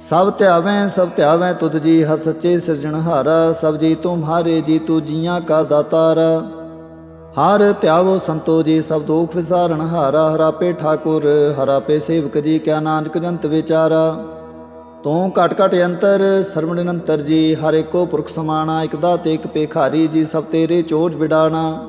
ਸਭ ਧਿਆਵੇਂ ਸਭ ਧਿਆਵੇਂ ਤੁਧ ਜੀ ਹਰ ਸੱਚੇ ਸਿਰਜਣਹਾਰਾ ਸਭ ਜੀ ਤੁਮਹਾਰੇ ਜੀ ਤੂ ਜੀਆਂ ਕਾ ਦਾਤਾਰਾ। ਹਰ ਧਿਆਵੋ ਸੰਤੋ ਜੀ, ਸਭ ਦੋਖ ਵਿਸਾਰਣ ਹਾਰਾ ਹਰਾਪੇ ਠਾਕੁਰ ਹਰਾਪੇ ਸੇਵਕ ਜੀ, ਕਿਆ ਨਾਨਕ ਜੰਤ ਵਿਚਾਰਾ। ਤੂੰ ਘਟ ਘਟ ਅੰਤਰ, ਸਰਵਣ ਨਿਰੰਤਰ ਜੀ, ਹਰ ਏਕੋ ਪੁਰਖ ਸਮਾਣਾ, ਇਕ ਦਾਤੇ ਇਕ ਪੇਖਾਰੀ ਜੀ, ਸਭ ਤੇਰੇ ਚੋਜ ਵਿਡਾਣਾ।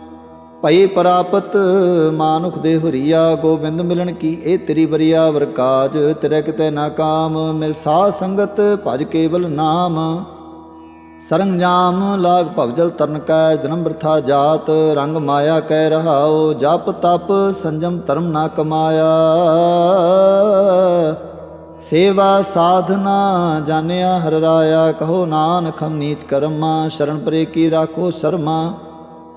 ਭਈ ਪ੍ਰਾਪਤ ਮਾਨੁਖ ਦੇ ਹੁਰੀਆ, ਗੋਬਿੰਦ ਮਿਲਣ ਕੀ ਇਹ ਤੇਰੀ ਬਰੀਆ ਵਰਕਾਜ ਤੇਰੇ ਕਿਤੇ ਨਾ ਕਾਮ, ਮਿਲ ਸਾਧ ਸੰਗਤ ਭਜ ਕੇਵਲ ਨਾਮ। ਸਰੰਜਾਮ ਲਾਗ ਭਵਜਲ ਤਰਨ ਕੈ ਜਨਮ ਬਰਥਾ ਜਾਤ, ਰੰਗ ਮਾਇਆ ਕਹਿ ਰਹਾਓ ਜਪ ਤਪ ਸੰਜਮ ਧਰਮ ਨਾ ਕਮਾਇਆ। ਸੇਵਾ ਸਾਧਨਾ ਜਾਣਿਆ ਹਰ ਰਾਇਆ, ਕਹੋ ਨਾਨਕ ਹਮ ਨੀਚ ਕਰਮਾ, ਸ਼ਰਨ ਪਰੇ ਕੀ ਰਾਖੋ ਸ਼ਰਮਾ।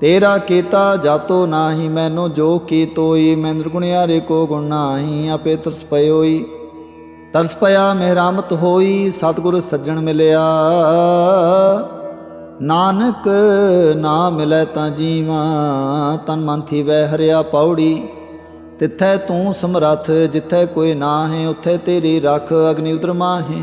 ਤੇਰਾ ਕੀਤਾ ਜਾਤੋ ਨਾਹੀ, ਮੈਨੂੰ ਜੋ ਕੀ ਤੋਈ, ਮੈਂ ਨਿਰਗੁਣਿਆਰੇ ਕੋ ਗੁਣ ਨਾਹੀ, ਆਪੇ ਤਰਸ ਪਇਓਈ। ਤਰਸ ਪਿਆ ਮਿਹਰਾਮਤ ਹੋਈ, ਸਤਿਗੁਰ ਸੱਜਣ ਮਿਲਿਆ। ਨਾਨਕ ਨਾ ਮਿਲੈ ਤਾਂ ਜੀਵਾ, ਤਨ ਮਨ ਥੀ ਵੈ ਹਰਿਆ ਪੌੜੀ। ਤਿੱਥੈ ਤੂੰ ਸਮਰੱਥ, ਜਿੱਥੈ ਕੋਈ ਨਾ ਹੈ ਉੱਥੇ ਤੇਰੀ ਰੱਖ ਅਗਨੀ ਉਦਰ ਮਾਹੇ।